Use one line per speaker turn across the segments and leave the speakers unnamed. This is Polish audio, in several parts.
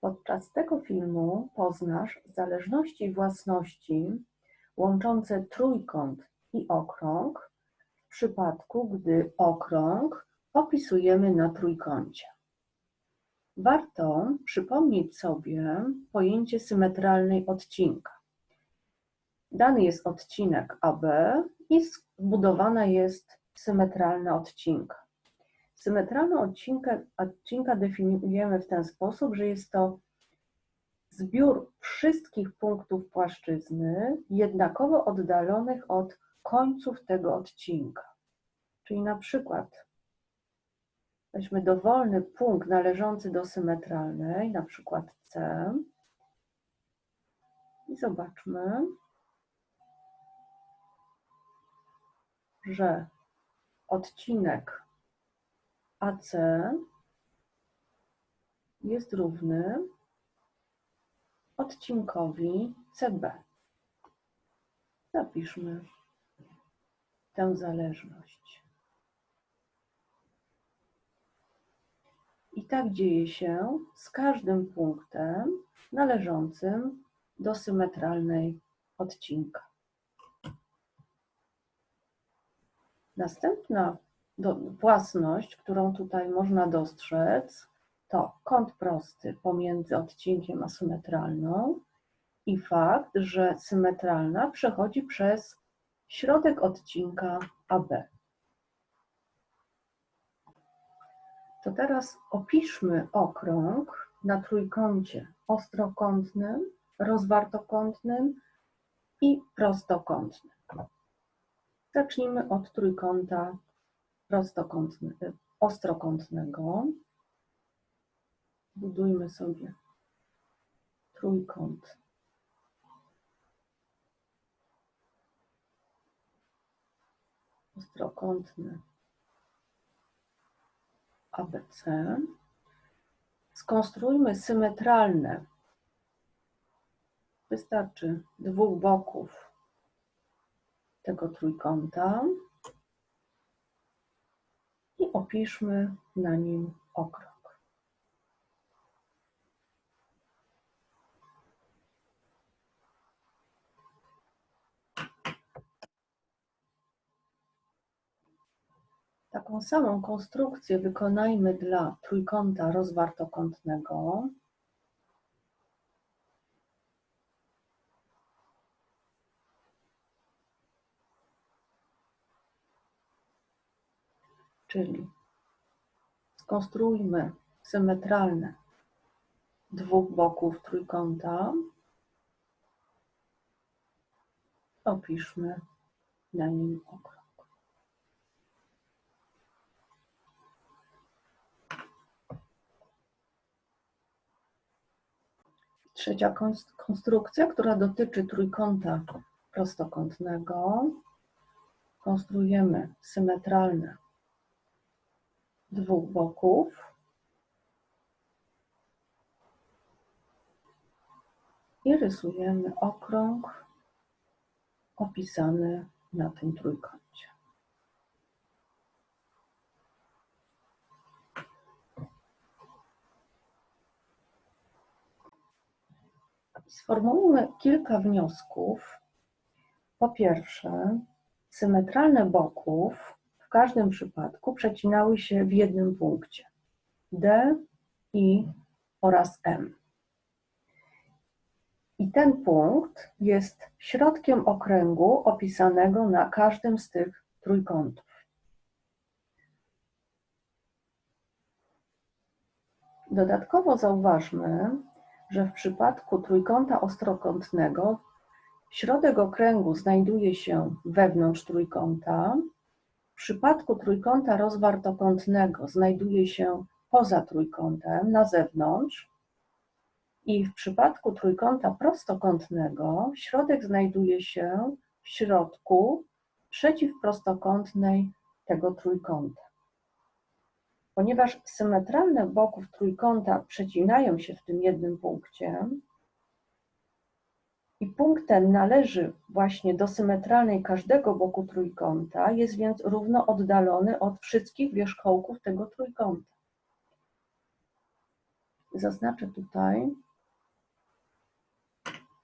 Podczas tego filmu poznasz zależności własności łączące trójkąt i okrąg w przypadku, gdy okrąg opisujemy na trójkącie. Warto przypomnieć sobie pojęcie symetralnej odcinka. Dany jest odcinek AB i zbudowana jest symetralna odcinka. Symetralną odcinkę, odcinka definiujemy w ten sposób, że jest to zbiór wszystkich punktów płaszczyzny jednakowo oddalonych od końców tego odcinka. Czyli na przykład weźmy dowolny punkt należący do symetralnej, na przykład C i zobaczmy, że odcinek AC jest równy odcinkowi CB. Zapiszmy tę zależność. I tak dzieje się z każdym punktem należącym do symetralnej odcinka. Następna do, własność, którą tutaj można dostrzec, to kąt prosty pomiędzy odcinkiem a symetralną i fakt, że symetralna przechodzi przez środek odcinka AB. To teraz opiszmy okrąg na trójkącie ostrokątnym, rozwartokątnym i prostokątnym. Zacznijmy od trójkąta prostokątnego, ostrokątnego. Budujmy sobie trójkąt. Ostrokątny ABC. Skonstruujmy symetralne. Wystarczy dwóch boków tego trójkąta i opiszmy na nim okrąg. Taką samą konstrukcję wykonajmy dla trójkąta rozwartokątnego. Czyli skonstruujmy symetralne dwóch boków trójkąta. Opiszmy na nim okrąg. Trzecia konstrukcja, która dotyczy trójkąta prostokątnego. Konstruujemy symetralne dwóch boków. I rysujemy okrąg opisany na tym trójkącie. Sformułujmy kilka wniosków. Po pierwsze, symetralne boków w każdym przypadku przecinały się w jednym punkcie D, I oraz M. I ten punkt jest środkiem okręgu opisanego na każdym z tych trójkątów. Dodatkowo zauważmy, że w przypadku trójkąta ostrokątnego środek okręgu znajduje się wewnątrz trójkąta, w przypadku trójkąta rozwartokątnego znajduje się poza trójkątem, na zewnątrz, i w przypadku trójkąta prostokątnego środek znajduje się w środku przeciwprostokątnej tego trójkąta. Ponieważ symetralne boków trójkąta przecinają się w tym jednym punkcie, i punkt ten należy właśnie do symetralnej każdego boku trójkąta, jest więc równo oddalony od wszystkich wierzchołków tego trójkąta. Zaznaczę tutaj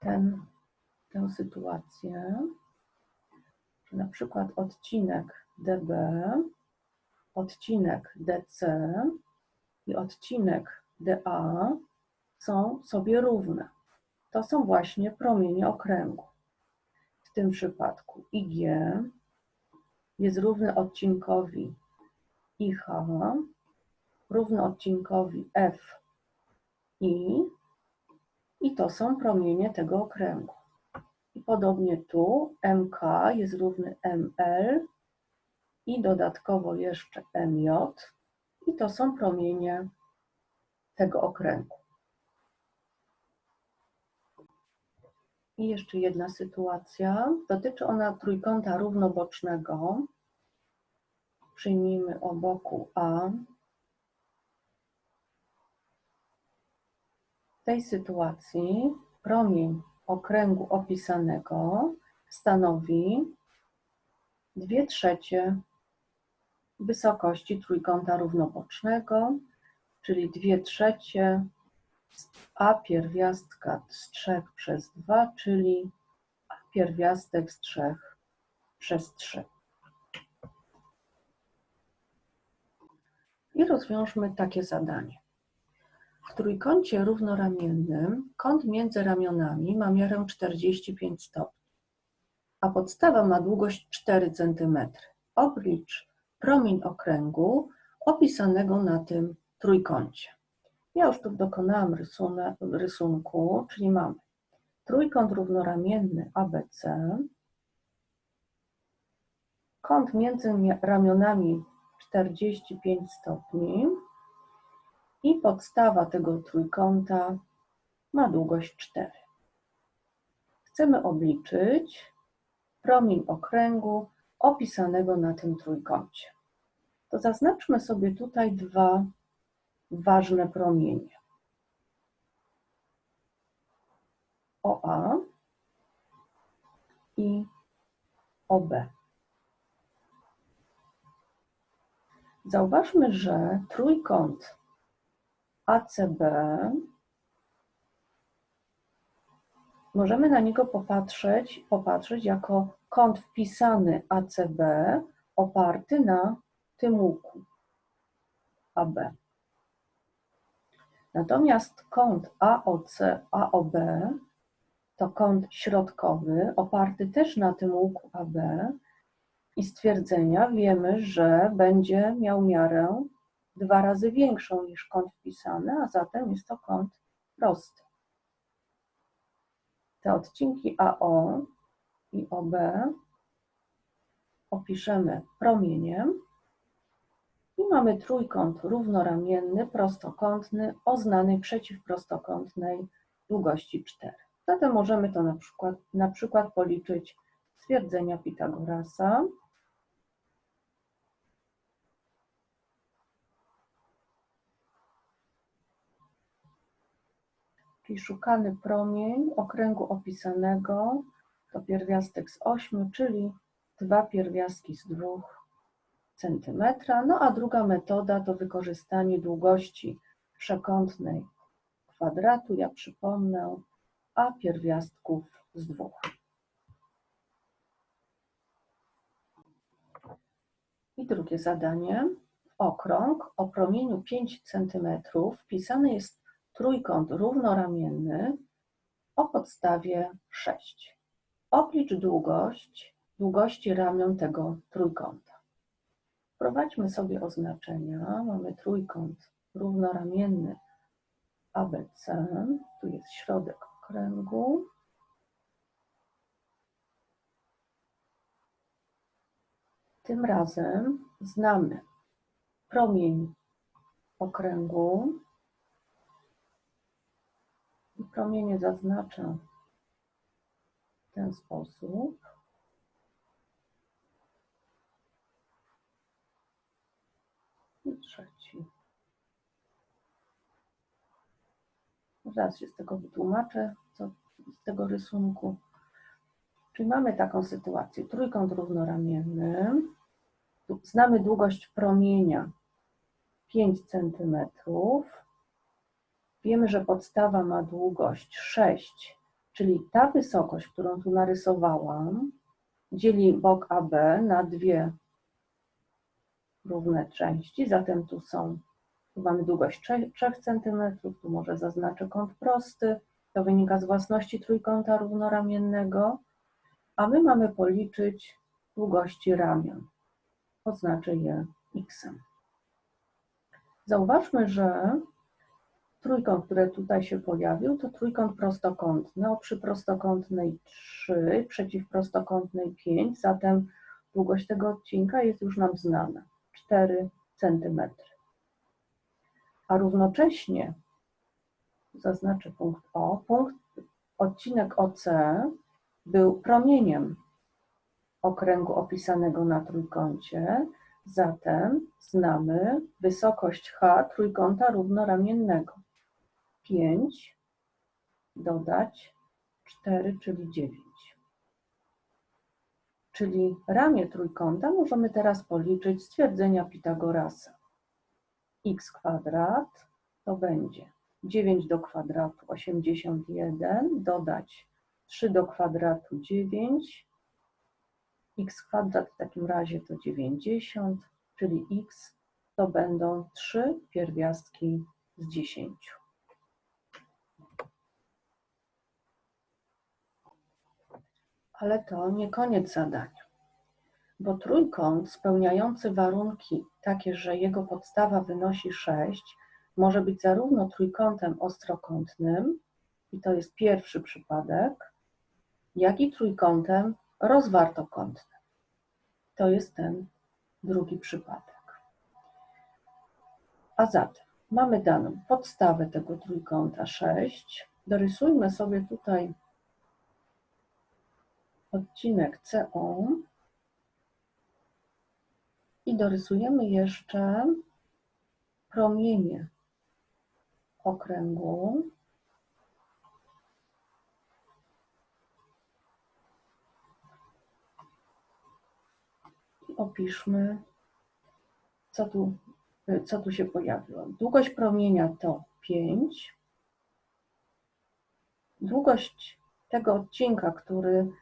ten, tę sytuację, że na przykład odcinek DB, odcinek DC i odcinek DA są sobie równe. To są właśnie promienie okręgu. W tym przypadku IG jest równy odcinkowi IH, równy odcinkowi F i i to są promienie tego okręgu. I podobnie tu MK jest równy ML i dodatkowo jeszcze MJ i to są promienie tego okręgu. I jeszcze jedna sytuacja. Dotyczy ona trójkąta równobocznego. Przyjmijmy o boku A W tej sytuacji promień okręgu opisanego stanowi 2 trzecie wysokości trójkąta równobocznego, czyli 2 trzecie a pierwiastka z 3 przez 2, czyli a pierwiastek z 3 przez 3. I rozwiążmy takie zadanie. W trójkącie równoramiennym kąt między ramionami ma miarę 45 stopni, a podstawa ma długość 4 cm. Oblicz promień okręgu opisanego na tym trójkącie. Ja już tu dokonałam rysunku, czyli mamy trójkąt równoramienny ABC, kąt między ramionami 45 stopni, i podstawa tego trójkąta ma długość 4. Chcemy obliczyć promień okręgu opisanego na tym trójkącie. To zaznaczmy sobie tutaj dwa ważne promienie. OA i OB. Zauważmy, że trójkąt ACB, możemy na niego popatrzeć, popatrzeć jako kąt wpisany ACB oparty na tym łuku AB. Natomiast kąt AOC, AOB to kąt środkowy oparty też na tym łuku AB i stwierdzenia wiemy, że będzie miał miarę dwa razy większą niż kąt wpisany, a zatem jest to kąt prosty. Te odcinki AO i OB opiszemy promieniem i mamy trójkąt równoramienny, prostokątny o znanej przeciwprostokątnej długości 4. Zatem możemy to na przykład, na przykład policzyć stwierdzenia Pitagorasa. czyli szukany promień okręgu opisanego to pierwiastek z 8, czyli dwa pierwiastki z 2 cm. No a druga metoda to wykorzystanie długości przekątnej kwadratu, ja przypomnę, a pierwiastków z 2. I drugie zadanie. Okrąg o promieniu 5 cm wpisany jest trójkąt równoramienny o podstawie 6. Oblicz długość długości ramion tego trójkąta. Wprowadźmy sobie oznaczenia. Mamy trójkąt równoramienny ABC. Tu jest środek okręgu. Tym razem znamy promień okręgu i promienie zaznaczę w ten sposób. I trzeci. Zaraz się z tego wytłumaczę, co z tego rysunku. Czyli mamy taką sytuację. Trójkąt równoramienny. Znamy długość promienia 5 cm Wiemy, że podstawa ma długość 6, czyli ta wysokość, którą tu narysowałam, dzieli bok AB na dwie równe części, zatem tu są, tu mamy długość 3, 3 cm, tu może zaznaczę kąt prosty, to wynika z własności trójkąta równoramiennego, a my mamy policzyć długości ramion. Oznaczę je x. Zauważmy, że trójkąt, który tutaj się pojawił, to trójkąt prostokątny o przyprostokątnej 3, przeciwprostokątnej 5, zatem długość tego odcinka jest już nam znana, 4 cm. A równocześnie, zaznaczę punkt O, punkt, odcinek OC był promieniem okręgu opisanego na trójkącie, zatem znamy wysokość H trójkąta równoramiennego. 5 dodać 4, czyli 9. Czyli ramię trójkąta możemy teraz policzyć stwierdzenia Pitagorasa. x kwadrat to będzie 9 do kwadratu 81, dodać 3 do kwadratu 9, x kwadrat w takim razie to 90, czyli x to będą 3 pierwiastki z 10. Ale to nie koniec zadania, bo trójkąt spełniający warunki takie, że jego podstawa wynosi 6, może być zarówno trójkątem ostrokątnym, i to jest pierwszy przypadek, jak i trójkątem rozwartokątnym. To jest ten drugi przypadek. A zatem mamy daną podstawę tego trójkąta 6. Dorysujmy sobie tutaj odcinek CO i dorysujemy jeszcze promienie okręgu. Opiszmy, co tu, co tu się pojawiło. Długość promienia to 5. Długość tego odcinka, który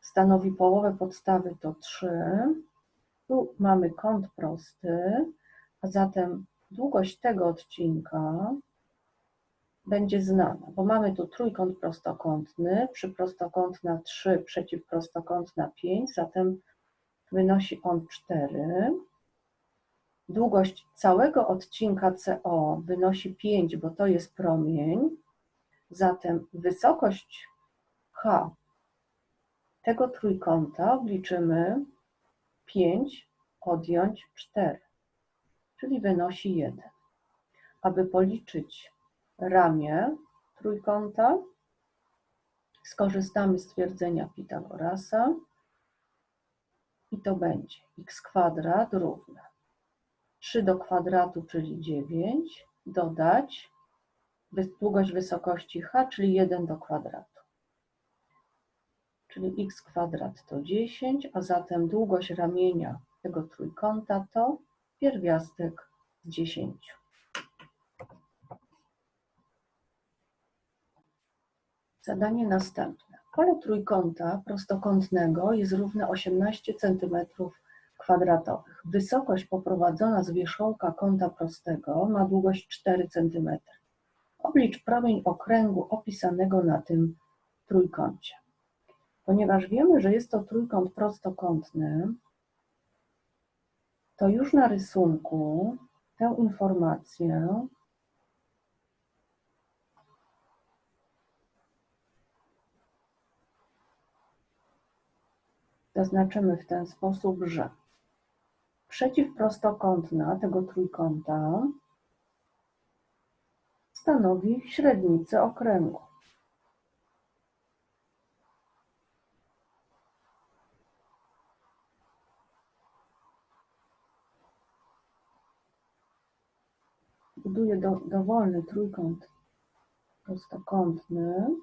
stanowi połowę podstawy to 3. Tu mamy kąt prosty, a zatem długość tego odcinka będzie znana, bo mamy tu trójkąt prostokątny, przyprostokątna 3 przeciwprostokątna 5, zatem wynosi on 4. Długość całego odcinka CO wynosi 5, bo to jest promień, zatem wysokość H tego trójkąta obliczymy 5 odjąć 4, czyli wynosi 1. Aby policzyć ramię trójkąta, skorzystamy z twierdzenia Pitagorasa i to będzie x kwadrat równa 3 do kwadratu, czyli 9, dodać długość wysokości h, czyli 1 do kwadratu czyli x kwadrat to 10, a zatem długość ramienia tego trójkąta to pierwiastek z 10. Zadanie następne. Pole trójkąta prostokątnego jest równe 18 cm kwadratowych. Wysokość poprowadzona z wierzchołka kąta prostego ma długość 4 cm. Oblicz promień okręgu opisanego na tym trójkącie. Ponieważ wiemy, że jest to trójkąt prostokątny, to już na rysunku tę informację zaznaczymy w ten sposób, że przeciwprostokątna tego trójkąta stanowi średnicę okręgu. Do, dowolny trójkąt prostokątny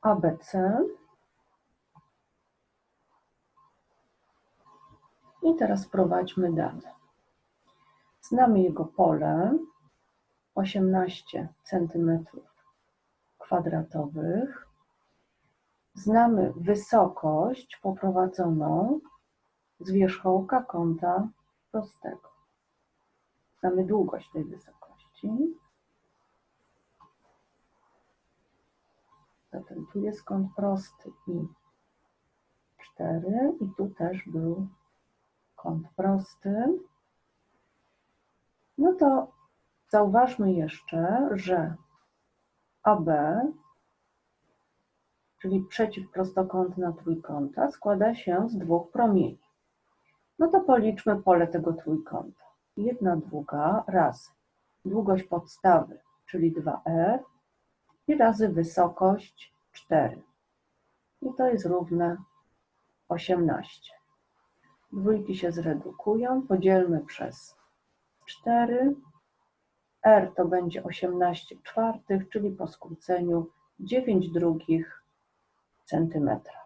ABC i teraz wprowadźmy dane. Znamy jego pole 18 cm kwadratowych. Znamy wysokość poprowadzoną z wierzchołka kąta prostego. Znamy długość tej wysokości. Zatem tu jest kąt prosty i 4 i tu też był kąt prosty. No to zauważmy jeszcze, że AB, czyli przeciwprostokątna trójkąta, składa się z dwóch promieni. No to policzmy pole tego trójkąta. Jedna druga razy długość podstawy, czyli 2r i razy wysokość 4. I to jest równe 18. Dwójki się zredukują, podzielmy przez 4. R to będzie 18 czwartych, czyli po skróceniu 9 drugich centymetra.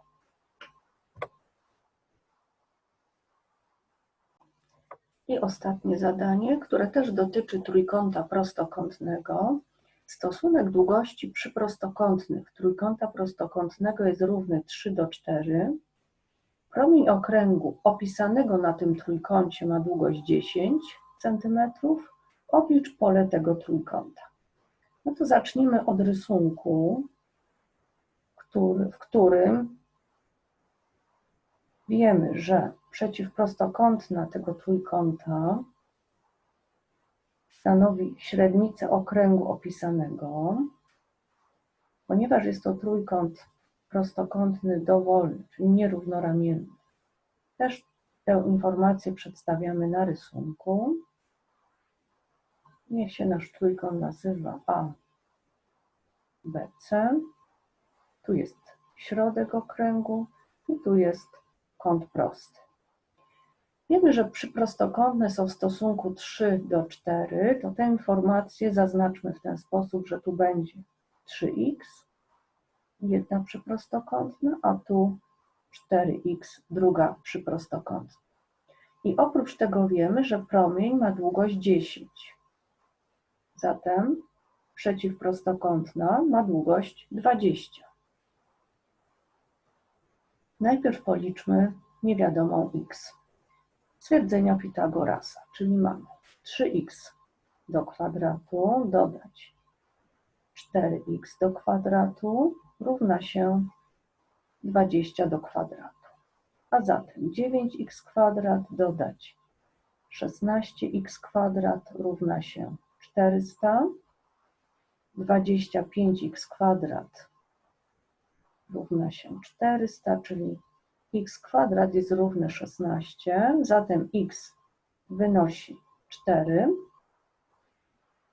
I ostatnie zadanie, które też dotyczy trójkąta prostokątnego. Stosunek długości przy prostokątnych trójkąta prostokątnego jest równy 3 do 4. Promień okręgu opisanego na tym trójkącie ma długość 10 cm. Oblicz pole tego trójkąta. No to zacznijmy od rysunku, który, w którym wiemy, że przeciwprostokątna tego trójkąta stanowi średnicę okręgu opisanego. Ponieważ jest to trójkąt prostokątny dowolny, czyli nierównoramienny, też tę informację przedstawiamy na rysunku. Niech się nasz trójkąt nazywa A, B, C. Tu jest środek okręgu i tu jest kąt prosty. Wiemy, że przyprostokątne są w stosunku 3 do 4, to tę informację zaznaczmy w ten sposób, że tu będzie 3x, jedna przyprostokątna, a tu 4x, druga przyprostokątna. I oprócz tego wiemy, że promień ma długość 10. Zatem przeciwprostokątna ma długość 20. Najpierw policzmy niewiadomą x. Stwierdzenia Pitagorasa, czyli mamy 3x do kwadratu dodać 4x do kwadratu równa się 20 do kwadratu. A zatem 9x kwadrat dodać 16x kwadrat równa się 400. 25x kwadrat równa się 400, czyli x kwadrat jest równy 16, zatem x wynosi 4,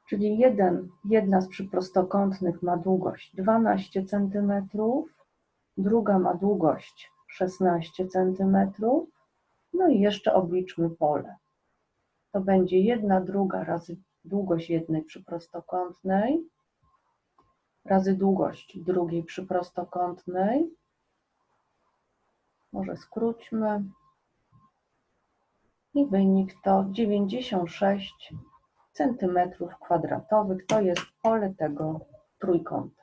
czyli jeden, jedna z przyprostokątnych ma długość 12 cm, druga ma długość 16 cm, no i jeszcze obliczmy pole. To będzie jedna druga razy długość jednej przyprostokątnej razy długość drugiej przyprostokątnej. Może skróćmy. I wynik to 96 cm kwadratowych. To jest pole tego trójkąta.